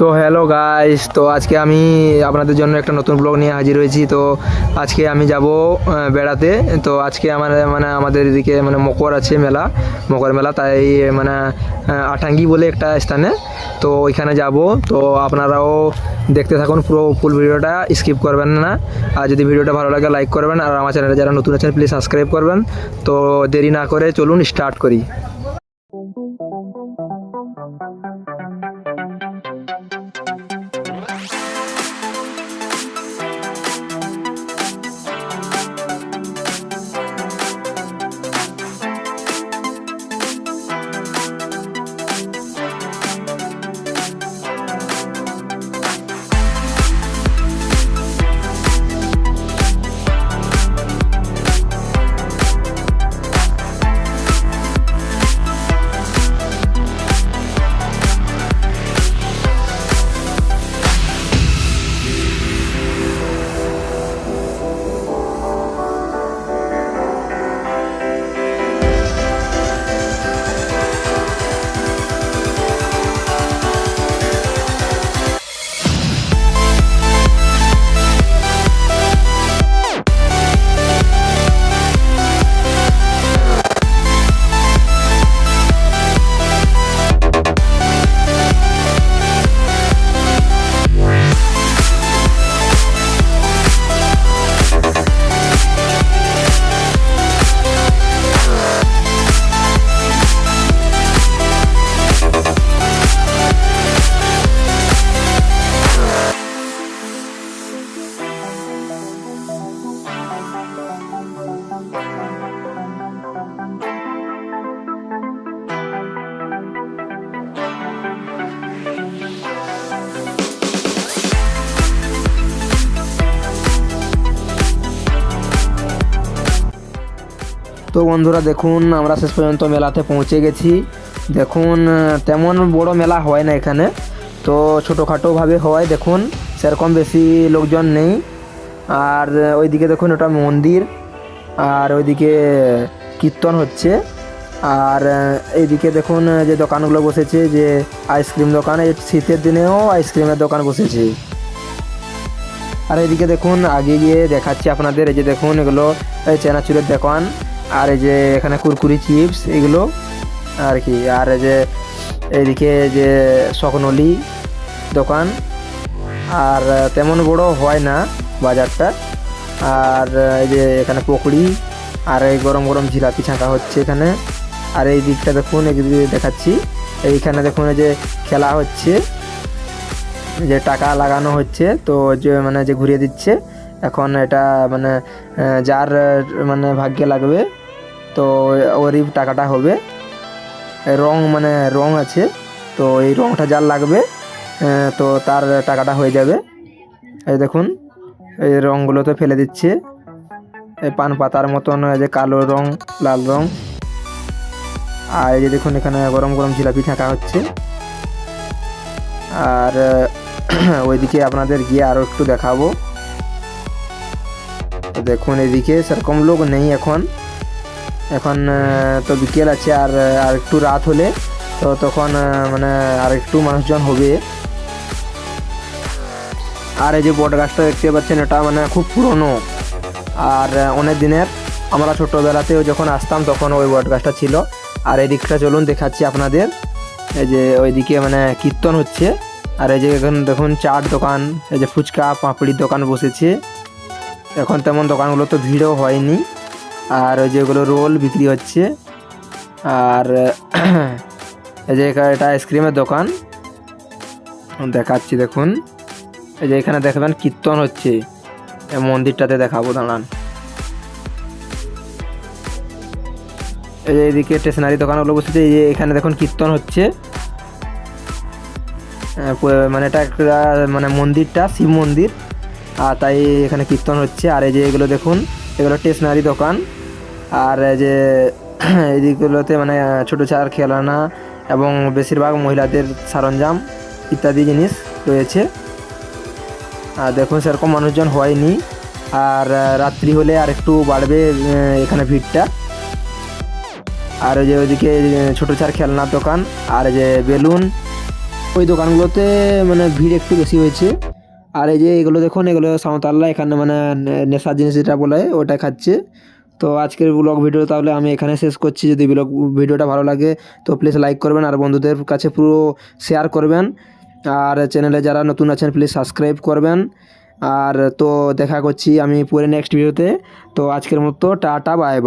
তো hello guys তো আজকে আমি আপনাদের জন্য একটা নতুন ব্লগ নিয়ে হাজির হয়েছি। তো আজকে আমি যাব বেড়াতে। তো আজকে আমার মানে আমাদের এদিকে মানে মকর আছে মেলা মকর মেলা তাই মানে আহ, আটাঙ্গি বলে একটা স্থানে। তো ওইখানে যাব। তো আপনারাও দেখতে থাকুন পুরো ফুল ভিডিওটা স্কিপ করবেন না। আর যদি ভিডিওটা ভালো লাগে লাইক করবেন। আর আমার চ্যানেলে যারা নতুন আছেন প্লিজ সাবস্ক্রাইব করবেন। তো দেরি না করে চলুন স্টার্ট করি। তো বন্ধুরা দেখুন, আমরা শেষ পর্যন্ত মেলাতে পৌঁছে গেছি। দেখুন, তেমন বড় মেলা হয় না এখানে। তো ছোটোখাটোভাবে হয়, দেখুন, সেরকম বেশি লোকজন নেই। আর ওইদিকে দেখুন, ওটা মন্দির, আর ওইদিকে কীর্তন হচ্ছে। আর এইদিকে দেখুন, যে দোকানগুলো বসেছে, যে আইসক্রিম দোকান, এই শীতের দিনেও আইসক্রিমের দোকান বসেছে। আর এদিকে দেখুন, আগে গিয়ে দেখাচ্ছি আপনাদের, এই যে দেখুন, এগুলো চেনাচুরের দোকান। আর এই যে এখানে কুরকুরি চিপস এগুলো, আর কি, আর এই যে এইদিকে যে সকনলি দোকান, আর তেমন বড় হয় না বাজারটা, আর এই যে এখানে পকড়ি, আর এই গরম গরম জিলাপি ছাঁকা হচ্ছে এখানে, আর এই দিকটা দেখুন এদিকে দেখাচ্ছি, এইখানে দেখুন যে খেলা হচ্ছে, যে টাকা লাগানো হচ্ছে, তো যে মানে যে ঘুরিয়ে দিচ্ছে, এখন এটা মানে যার মানে ভাগ্যে লাগবে তো ওরই টাকাটা হবে। রং মানে রং আছে, তো এই রংটা যার লাগবে তো তার টাকাটা হয়ে যাবে। এই দেখুন, এই রঙগুলো তো ফেলে দিচ্ছে। এই পান পাতার মতন যে কালো রং, লাল রং। আর এই যে দেখুন, এখানে গরম গরম জিলাপি ছাঁকা হচ্ছে। আর, ওইদিকে আপনাদের গিয়ে আরও একটু দেখাবো। দেখুন, এদিকে সেরকম লোক নেই এখন। এখন তো বিকেল আছে আর আর একটু রাত হলে, তো তখন মানে আর একটু মানুষজন হবে। আর এই যে বট গাছটা দেখতে পাচ্ছেন, এটা মানে খুব পুরনো। আর অনেক দিনের। আমরা ছোটোবেলাতেও যখন আসতাম, তখন ওই বট গাছটা ছিল। আর এই দিকটা চলুন দেখাচ্ছি আপনাদের। এই যে ওইদিকে মানে কীর্তন হচ্ছে। আর এই যে এখন দেখুন, চাট দোকান, এই যে ফুচকা, পাঁপড়ির দোকান বসেছে। এখন তেমন দোকানগুলো তো ভিড়ও হয়নি। আর ওই যেগুলো রোল বিক্রি হচ্ছে। আর এই যে এখা- এটা আইসক্রিমের দোকান। দেখাচ্ছি, দেখুন। এই যে এখানে দেখবেন কীর্তন হচ্ছে। এই মন্দিরটাতে দেখাবো, দাঁড়ান। এই যে এইদিকে স্টেশনারি দোকানগুলো বসেছে, এই যে এখানে দেখুন কীর্তন হচ্ছে। মানে এটা একটা মানে মন্দিরটা, শিব মন্দির। আর তাই এখানে কীর্তন হচ্ছে। আর এই যে এগুলো দেখুন, এগুলো স্টেশনারি দোকান। আর যে এইদিকগুলোতে মানে ছোটো ছাড় খেলনা এবং বেশিরভাগ মহিলাদের সরঞ্জাম ইত্যাদি জিনিস রয়েছে। আর দেখুন, সেরকম মানুষজন হয়নি। আর রাত্রি হলে আর একটু বাড়বে এখানে ভিড়টা। আর যে ওইদিকে ছোটো ছাড় খেলনার দোকান, আর যে বেলুন। ওই দোকানগুলোতে মানে ভিড় একটু বেশি হয়েছে। আর এই যে এগুলো দেখুন, এগুলো সাঁওতালরা এখানে মানে নেশার জিনিস যেটা বলে, ওটা খাচ্ছে। তো আজকের ব্লগ ভিডিও তাহলে আমি এখানে শেষ করছি। যদি ব্লগ ভিডিওটা ভালো লাগে, তো প্লিজ লাইক করবেন আর বন্ধুদের কাছে পুরো শেয়ার করবেন। আর চ্যানেলে যারা নতুন আছেন প্লিজ সাবস্ক্রাইব করবেন। আর তো দেখা করছি আমি পরে নেক্সট ভিডিওতে তো। আজকের মতো, টাটা বাই বাই